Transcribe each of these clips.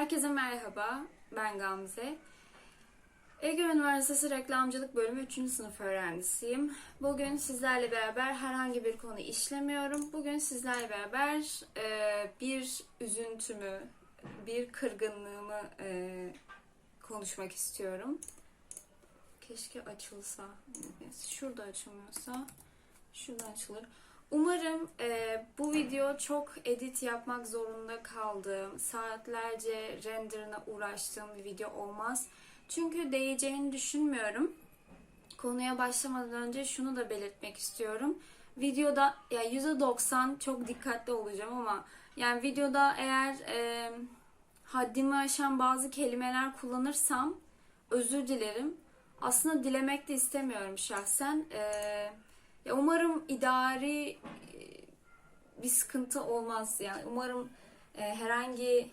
Herkese merhaba, ben Gamze. Ege Üniversitesi Reklamcılık Bölümü 3. sınıf öğrencisiyim. Bugün sizlerle beraber herhangi bir konu işlemiyorum. Bugün sizlerle beraber e, bir üzüntümü, bir kırgınlığımı e, konuşmak istiyorum. Keşke açılsa. Şurada açılmıyorsa şuradan açılır. Umarım e, bu video çok edit yapmak zorunda kaldığım, saatlerce renderına uğraştığım bir video olmaz. Çünkü değeceğini düşünmüyorum. Konuya başlamadan önce şunu da belirtmek istiyorum. Videoda ya %90 çok dikkatli olacağım ama yani videoda eğer e, haddimi aşan bazı kelimeler kullanırsam özür dilerim. Aslında dilemek de istemiyorum şahsen. E, ya umarım idari e, bir sıkıntı olmaz. Yani umarım e, herhangi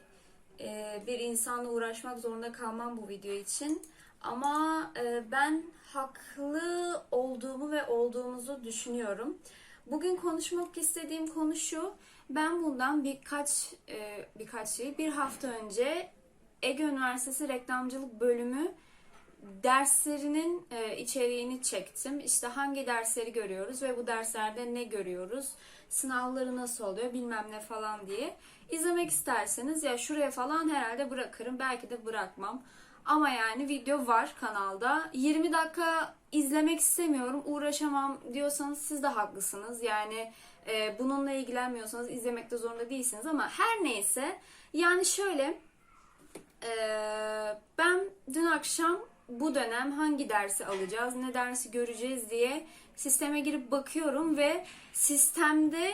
e, bir insanla uğraşmak zorunda kalmam bu video için. Ama e, ben haklı olduğumu ve olduğumuzu düşünüyorum. Bugün konuşmak istediğim konu şu. Ben bundan birkaç e, birkaç şey bir hafta önce Ege Üniversitesi Reklamcılık Bölümü derslerinin e, içeriğini çektim. İşte hangi dersleri görüyoruz ve bu derslerde ne görüyoruz, sınavları nasıl oluyor bilmem ne falan diye. İzlemek isterseniz ya şuraya falan herhalde bırakırım. Belki de bırakmam. Ama yani video var kanalda. 20 dakika izlemek istemiyorum, uğraşamam diyorsanız siz de haklısınız. Yani e, bununla ilgilenmiyorsanız izlemekte zorunda değilsiniz ama her neyse. Yani şöyle e, ben dün akşam bu dönem hangi dersi alacağız, ne dersi göreceğiz diye sisteme girip bakıyorum ve sistemde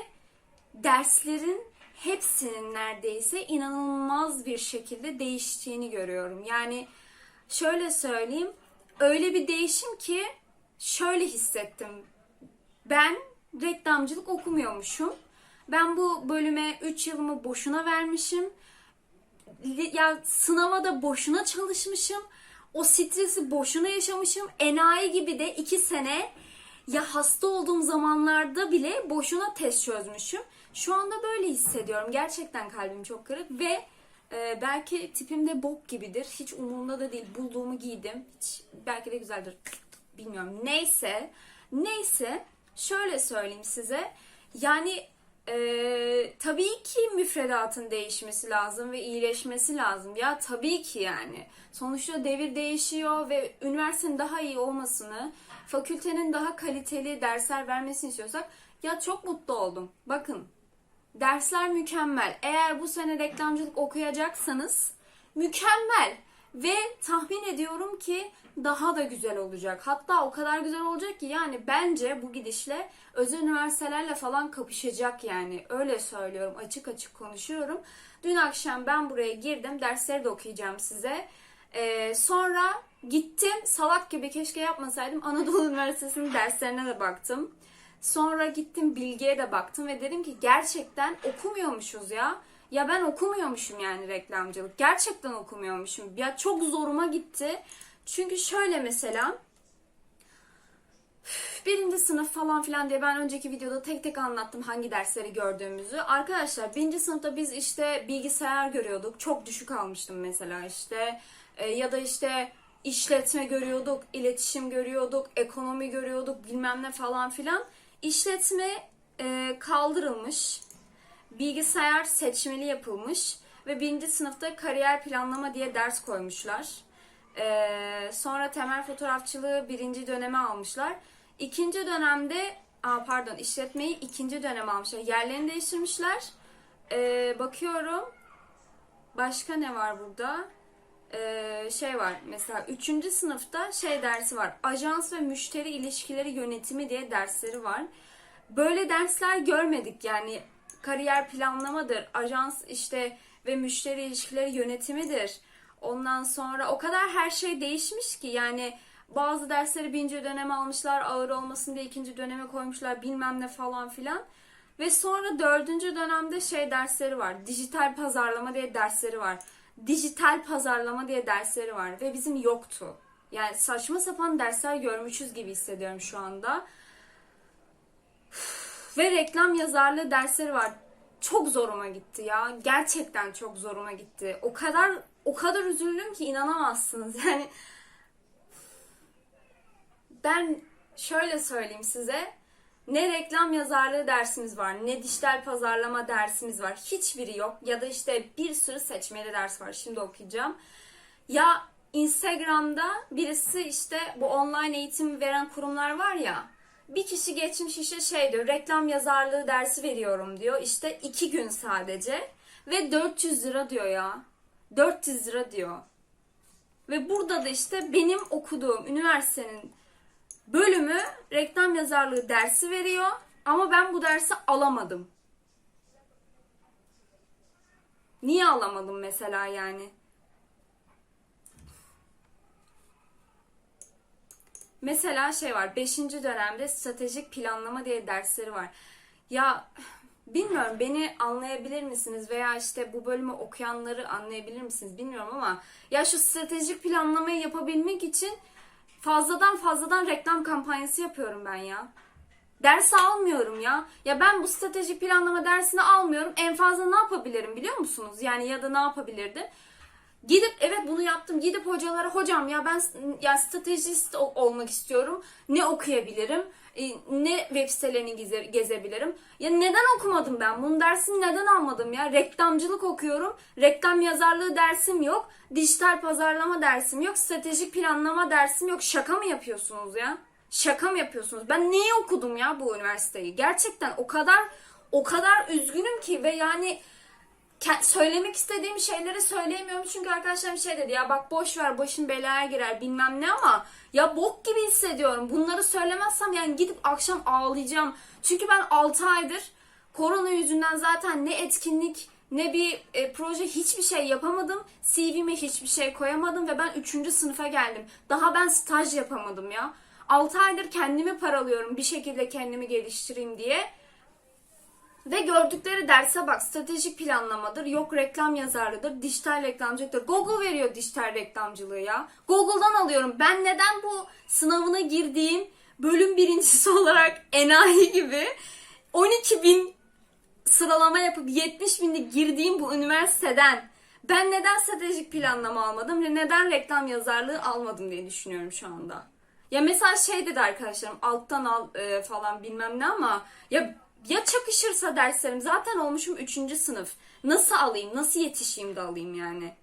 derslerin hepsinin neredeyse inanılmaz bir şekilde değiştiğini görüyorum. Yani şöyle söyleyeyim, öyle bir değişim ki şöyle hissettim. Ben reklamcılık okumuyormuşum. Ben bu bölüme 3 yılımı boşuna vermişim. Ya sınava da boşuna çalışmışım. O stresi boşuna yaşamışım. Enayi gibi de 2 sene ya hasta olduğum zamanlarda bile boşuna test çözmüşüm. Şu anda böyle hissediyorum. Gerçekten kalbim çok kırık ve e, belki tipimde bok gibidir. Hiç umurumda da değil. Bulduğumu giydim. Hiç belki de güzeldir. Bilmiyorum. Neyse. Neyse. Şöyle söyleyeyim size. Yani e, tabii ki müfredatın değişmesi lazım ve iyileşmesi lazım. Ya tabii ki yani. Sonuçta devir değişiyor ve üniversitenin daha iyi olmasını, fakültenin daha kaliteli dersler vermesini istiyorsak ya çok mutlu oldum. Bakın dersler mükemmel. Eğer bu sene reklamcılık okuyacaksanız mükemmel. Ve tahmin ediyorum ki daha da güzel olacak. Hatta o kadar güzel olacak ki yani bence bu gidişle özel üniversitelerle falan kapışacak yani. Öyle söylüyorum. Açık açık konuşuyorum. Dün akşam ben buraya girdim. Dersleri de okuyacağım size. Ee, sonra gittim. Salak gibi keşke yapmasaydım. Anadolu Üniversitesi'nin derslerine de baktım. Sonra gittim bilgiye de baktım ve dedim ki gerçekten okumuyormuşuz ya. Ya ben okumuyormuşum yani reklamcılık. Gerçekten okumuyormuşum. Ya çok zoruma gitti. Çünkü şöyle mesela birinci sınıf falan filan diye ben önceki videoda tek tek anlattım hangi dersleri gördüğümüzü. Arkadaşlar birinci sınıfta biz işte bilgisayar görüyorduk. Çok düşük almıştım mesela işte. E, ya da işte işletme görüyorduk, iletişim görüyorduk, ekonomi görüyorduk bilmem ne falan filan. İşletme e, kaldırılmış bilgisayar seçmeli yapılmış ve birinci sınıfta kariyer planlama diye ders koymuşlar. Ee, sonra temel fotoğrafçılığı birinci döneme almışlar. İkinci dönemde, aa pardon işletmeyi ikinci döneme almışlar. Yerlerini değiştirmişler. Ee, bakıyorum başka ne var burada? Ee, şey var mesela üçüncü sınıfta şey dersi var. Ajans ve müşteri ilişkileri yönetimi diye dersleri var. Böyle dersler görmedik yani kariyer planlamadır, ajans işte ve müşteri ilişkileri yönetimidir. Ondan sonra o kadar her şey değişmiş ki yani bazı dersleri birinci döneme almışlar ağır olmasın diye ikinci döneme koymuşlar bilmem ne falan filan. Ve sonra dördüncü dönemde şey dersleri var. Dijital pazarlama diye dersleri var. Dijital pazarlama diye dersleri var ve bizim yoktu. Yani saçma sapan dersler görmüşüz gibi hissediyorum şu anda. Ve reklam yazarlığı dersleri var. çok zoruma gitti ya. Gerçekten çok zoruma gitti. O kadar o kadar üzüldüm ki inanamazsınız. Yani ben şöyle söyleyeyim size. Ne reklam yazarlığı dersimiz var, ne dijital pazarlama dersimiz var. Hiçbiri yok. Ya da işte bir sürü seçmeli ders var. Şimdi okuyacağım. Ya Instagram'da birisi işte bu online eğitim veren kurumlar var ya. Bir kişi geçmiş işte şey diyor, reklam yazarlığı dersi veriyorum diyor. İşte iki gün sadece. Ve 400 lira diyor ya. 400 lira diyor. Ve burada da işte benim okuduğum üniversitenin bölümü reklam yazarlığı dersi veriyor. Ama ben bu dersi alamadım. Niye alamadım mesela yani? Mesela şey var 5. dönemde stratejik planlama diye dersleri var. Ya bilmiyorum beni anlayabilir misiniz veya işte bu bölümü okuyanları anlayabilir misiniz bilmiyorum ama ya şu stratejik planlamayı yapabilmek için fazladan fazladan reklam kampanyası yapıyorum ben ya. Ders almıyorum ya. Ya ben bu stratejik planlama dersini almıyorum. En fazla ne yapabilirim biliyor musunuz? Yani ya da ne yapabilirdim? Gidip evet bunu yaptım. Gidip hocalara hocam ya ben ya stratejist ol- olmak istiyorum. Ne okuyabilirim? E, Ne web sitelerini geze- gezebilirim? Ya neden okumadım ben? Bunun dersini neden almadım ya? Reklamcılık okuyorum. Reklam yazarlığı dersim yok. Dijital pazarlama dersim yok. Stratejik planlama dersim yok. Şaka mı yapıyorsunuz ya? Şaka mı yapıyorsunuz? Ben niye okudum ya bu üniversiteyi? Gerçekten o kadar o kadar üzgünüm ki ve yani söylemek istediğim şeyleri söyleyemiyorum çünkü arkadaşlarım şey dedi ya bak boş ver başın belaya girer bilmem ne ama ya bok gibi hissediyorum. Bunları söylemezsem yani gidip akşam ağlayacağım. Çünkü ben 6 aydır korona yüzünden zaten ne etkinlik ne bir e, proje hiçbir şey yapamadım. CV'me hiçbir şey koyamadım ve ben 3. sınıfa geldim. Daha ben staj yapamadım ya. 6 aydır kendimi paralıyorum bir şekilde kendimi geliştireyim diye. Ve gördükleri derse bak stratejik planlamadır, yok reklam yazarlığıdır, dijital reklamcılıktır. Google veriyor dijital reklamcılığı ya. Google'dan alıyorum. Ben neden bu sınavına girdiğim bölüm birincisi olarak enayi gibi 12 bin sıralama yapıp 70 binde girdiğim bu üniversiteden ben neden stratejik planlama almadım ve neden reklam yazarlığı almadım diye düşünüyorum şu anda. Ya mesela şey dedi arkadaşlarım alttan al e, falan bilmem ne ama ya ya çakışırsa derslerim zaten olmuşum 3. sınıf. Nasıl alayım? Nasıl yetişeyim de alayım yani?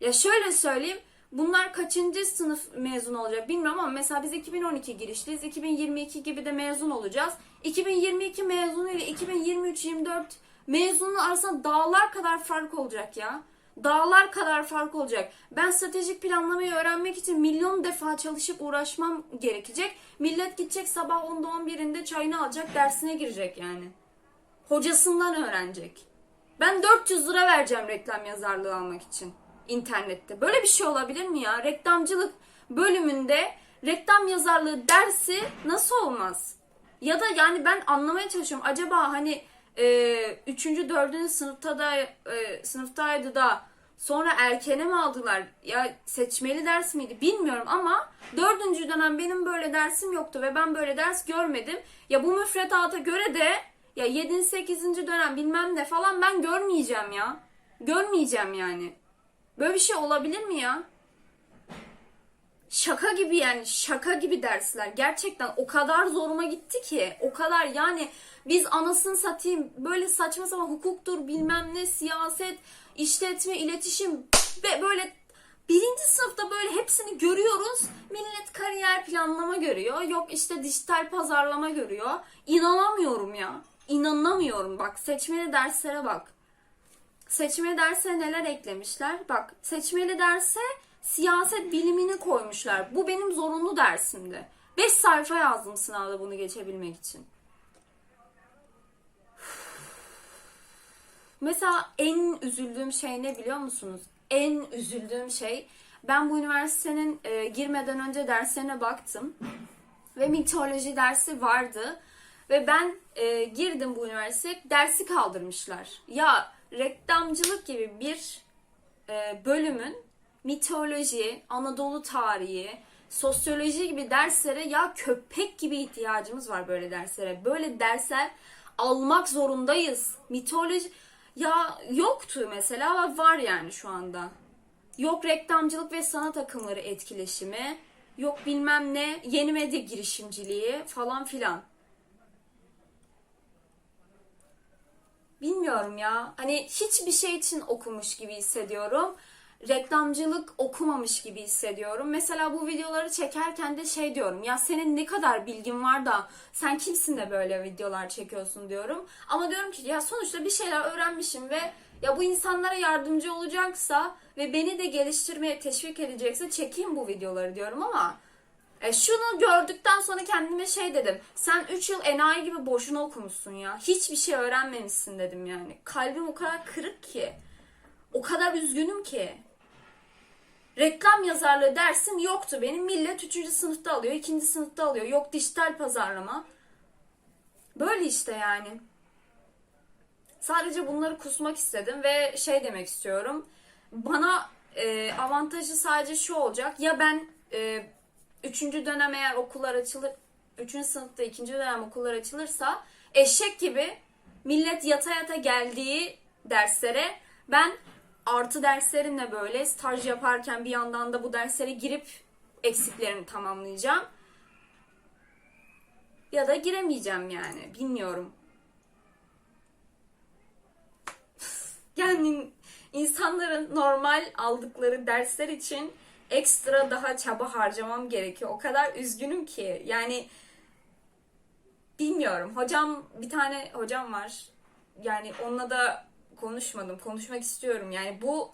Ya şöyle söyleyeyim. Bunlar kaçıncı sınıf mezun olacak bilmiyorum ama mesela biz 2012 girişliyiz. 2022 gibi de mezun olacağız. 2022 mezunu ile 2023-24 mezunun arasında dağlar kadar fark olacak ya. Dağlar kadar fark olacak. Ben stratejik planlamayı öğrenmek için milyon defa çalışıp uğraşmam gerekecek. Millet gidecek sabah 10'da 11'inde çayını alacak dersine girecek yani. Hocasından öğrenecek. Ben 400 lira vereceğim reklam yazarlığı almak için internette. Böyle bir şey olabilir mi ya? Reklamcılık bölümünde reklam yazarlığı dersi nasıl olmaz? Ya da yani ben anlamaya çalışıyorum. Acaba hani e, 3. 4. sınıfta da e, sınıftaydı da sonra erkene mi aldılar? Ya seçmeli ders miydi bilmiyorum ama 4. dönem benim böyle dersim yoktu ve ben böyle ders görmedim. Ya bu müfredata göre de ya 7. 8. dönem bilmem ne falan ben görmeyeceğim ya. Görmeyeceğim yani. Böyle bir şey olabilir mi ya? Şaka gibi yani şaka gibi dersler. Gerçekten o kadar zoruma gitti ki. O kadar yani biz anasını satayım böyle saçma sapan hukuktur bilmem ne siyaset, işletme, iletişim ve böyle birinci sınıfta böyle hepsini görüyoruz. Millet kariyer planlama görüyor. Yok işte dijital pazarlama görüyor. İnanamıyorum ya. İnanamıyorum bak seçmeli derslere bak. Seçmeli derse neler eklemişler? Bak seçmeli derse siyaset bilimini koymuşlar. Bu benim zorunlu dersimdi. 5 sayfa yazdım sınavda bunu geçebilmek için. Mesela en üzüldüğüm şey ne biliyor musunuz? En üzüldüğüm şey ben bu üniversitenin e, girmeden önce derslerine baktım ve mitoloji dersi vardı ve ben e, girdim bu üniversiteye dersi kaldırmışlar. Ya reklamcılık gibi bir e, bölümün mitoloji, Anadolu tarihi, sosyoloji gibi derslere ya köpek gibi ihtiyacımız var böyle derslere. Böyle dersler almak zorundayız. Mitoloji ya yoktu mesela var yani şu anda. Yok reklamcılık ve sanat akımları etkileşimi. Yok bilmem ne yeni medya girişimciliği falan filan. Bilmiyorum ya. Hani hiçbir şey için okumuş gibi hissediyorum. Reklamcılık okumamış gibi hissediyorum. Mesela bu videoları çekerken de şey diyorum. Ya senin ne kadar bilgin var da sen kimsin de böyle videolar çekiyorsun diyorum. Ama diyorum ki ya sonuçta bir şeyler öğrenmişim ve ya bu insanlara yardımcı olacaksa ve beni de geliştirmeye teşvik edecekse çekeyim bu videoları diyorum ama e, şunu gördükten sonra kendime şey dedim. Sen 3 yıl enayi gibi boşuna okumuşsun ya. Hiçbir şey öğrenmemişsin dedim yani. Kalbim o kadar kırık ki. O kadar üzgünüm ki. Reklam yazarlığı dersim yoktu benim. Millet 3. sınıfta alıyor, 2. sınıfta alıyor. Yok dijital pazarlama. Böyle işte yani. Sadece bunları kusmak istedim ve şey demek istiyorum. Bana e, avantajı sadece şu olacak. Ya ben e, üçüncü dönem eğer okullar açılır, üçüncü sınıfta ikinci dönem okullar açılırsa eşek gibi millet yata yata geldiği derslere ben artı derslerimle böyle staj yaparken bir yandan da bu derslere girip eksiklerimi tamamlayacağım. Ya da giremeyeceğim yani. Bilmiyorum. Yani insanların normal aldıkları dersler için ekstra daha çaba harcamam gerekiyor. O kadar üzgünüm ki. Yani bilmiyorum. Hocam bir tane hocam var. Yani onunla da konuşmadım. Konuşmak istiyorum. Yani bu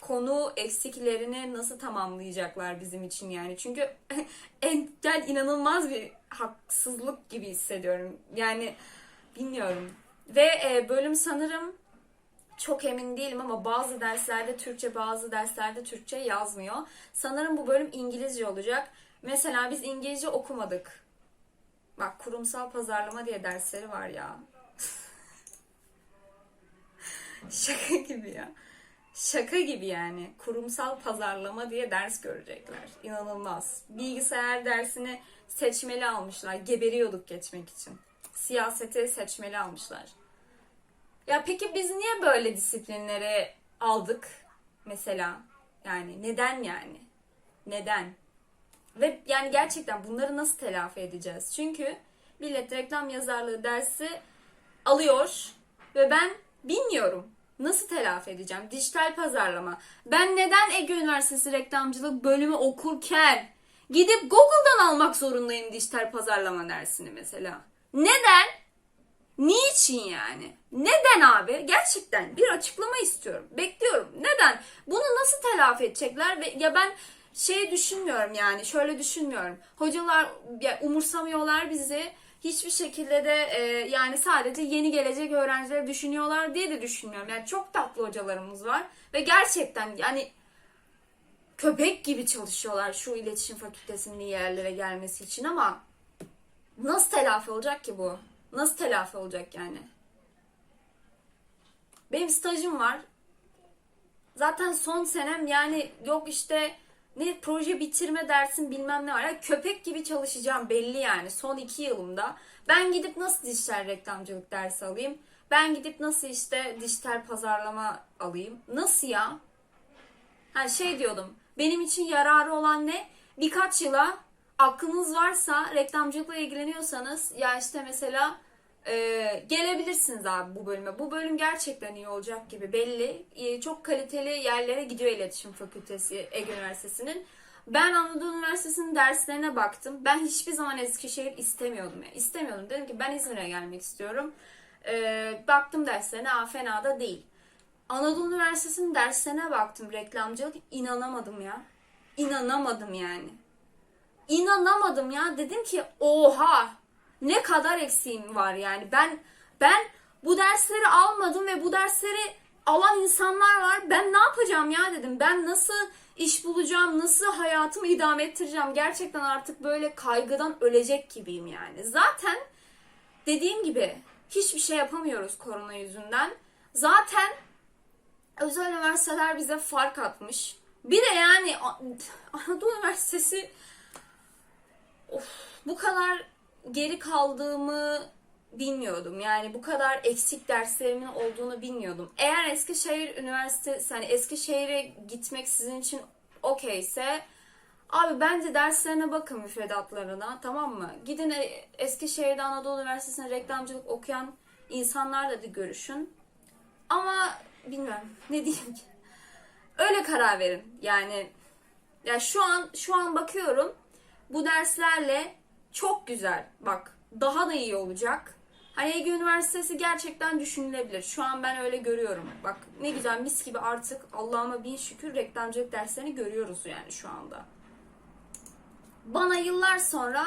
konu eksiklerini nasıl tamamlayacaklar bizim için yani. Çünkü en yani inanılmaz bir haksızlık gibi hissediyorum. Yani bilmiyorum. Ve e, bölüm sanırım çok emin değilim ama bazı derslerde Türkçe, bazı derslerde Türkçe yazmıyor. Sanırım bu bölüm İngilizce olacak. Mesela biz İngilizce okumadık. Bak kurumsal pazarlama diye dersleri var ya. Şaka gibi ya. Şaka gibi yani. Kurumsal pazarlama diye ders görecekler. İnanılmaz. Bilgisayar dersini seçmeli almışlar. Geberiyorduk geçmek için. Siyaseti seçmeli almışlar. Ya peki biz niye böyle disiplinleri aldık mesela? Yani neden yani? Neden? Ve yani gerçekten bunları nasıl telafi edeceğiz? Çünkü millet reklam yazarlığı dersi alıyor ve ben bilmiyorum. Nasıl telafi edeceğim? Dijital pazarlama. Ben neden Ege Üniversitesi reklamcılık bölümü okurken gidip Google'dan almak zorundayım dijital pazarlama dersini mesela? Neden? Niçin yani? Neden abi? Gerçekten bir açıklama istiyorum. Bekliyorum. Neden? Bunu nasıl telafi edecekler? Ve ya ben şey düşünmüyorum yani şöyle düşünmüyorum. Hocalar ya, umursamıyorlar bizi. Hiçbir şekilde de e, yani sadece yeni gelecek öğrencileri düşünüyorlar diye de düşünmüyorum. Yani çok tatlı hocalarımız var ve gerçekten yani köpek gibi çalışıyorlar şu iletişim fakültesinin iyi yerlere gelmesi için ama nasıl telafi olacak ki bu? Nasıl telafi olacak yani? Benim stajım var. Zaten son senem yani yok işte ne proje bitirme dersin bilmem ne var. Ya köpek gibi çalışacağım belli yani son iki yılımda. Ben gidip nasıl dijital reklamcılık dersi alayım? Ben gidip nasıl işte dijital pazarlama alayım? Nasıl ya? Ha şey diyordum. Benim için yararı olan ne? Birkaç yıla aklınız varsa reklamcılıkla ilgileniyorsanız ya işte mesela e, gelebilirsiniz abi bu bölüme. Bu bölüm gerçekten iyi olacak gibi belli. E, çok kaliteli yerlere gidiyor iletişim fakültesi Ege Üniversitesi'nin. Ben Anadolu Üniversitesi'nin derslerine baktım. Ben hiçbir zaman Eskişehir istemiyordum. Yani. İstemiyordum. Dedim ki ben İzmir'e gelmek istiyorum. E, baktım derslerine. Aa, fena da değil. Anadolu Üniversitesi'nin derslerine baktım reklamcılık. inanamadım ya. İnanamadım yani. İnanamadım ya. Dedim ki oha ne kadar eksiğim var yani. Ben ben bu dersleri almadım ve bu dersleri alan insanlar var. Ben ne yapacağım ya dedim. Ben nasıl iş bulacağım, nasıl hayatımı idame ettireceğim? Gerçekten artık böyle kaygıdan ölecek gibiyim yani. Zaten dediğim gibi hiçbir şey yapamıyoruz korona yüzünden. Zaten özel üniversiteler bize fark atmış. Bir de yani Anadolu Üniversitesi of, bu kadar geri kaldığımı bilmiyordum. Yani bu kadar eksik derslerimin olduğunu bilmiyordum. Eğer Eskişehir Üniversitesi, hani Eskişehir'e gitmek sizin için okeyse abi bence derslerine bakın müfredatlarına tamam mı? Gidin e- Eskişehir'de Anadolu Üniversitesi'nde reklamcılık okuyan insanlarla da görüşün. Ama bilmiyorum ne diyeyim ki. Öyle karar verin. Yani ya şu an şu an bakıyorum bu derslerle çok güzel. Bak daha da iyi olacak. Hani Ege Üniversitesi gerçekten düşünülebilir. Şu an ben öyle görüyorum. Bak ne güzel mis gibi artık Allah'ıma bin şükür reklamcılık derslerini görüyoruz yani şu anda. Bana yıllar sonra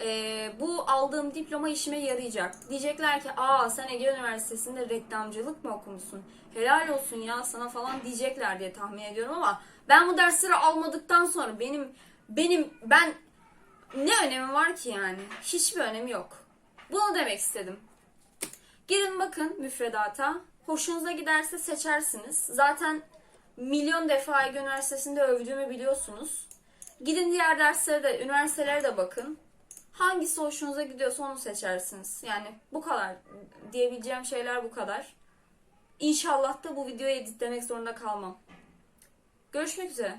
eee, bu aldığım diploma işime yarayacak. Diyecekler ki aa sen Ege Üniversitesi'nde reklamcılık mı okumuşsun? Helal olsun ya sana falan diyecekler diye tahmin ediyorum ama ben bu dersleri almadıktan sonra benim benim ben ne önemi var ki yani? Hiçbir önemi yok. Bunu demek istedim. Gidin bakın müfredata. Hoşunuza giderse seçersiniz. Zaten milyon defa Ege Üniversitesi'nde övdüğümü biliyorsunuz. Gidin diğer derslere de, üniversitelere de bakın. Hangisi hoşunuza gidiyorsa onu seçersiniz. Yani bu kadar. Diyebileceğim şeyler bu kadar. İnşallah da bu videoyu editlemek zorunda kalmam. Görüşmek üzere.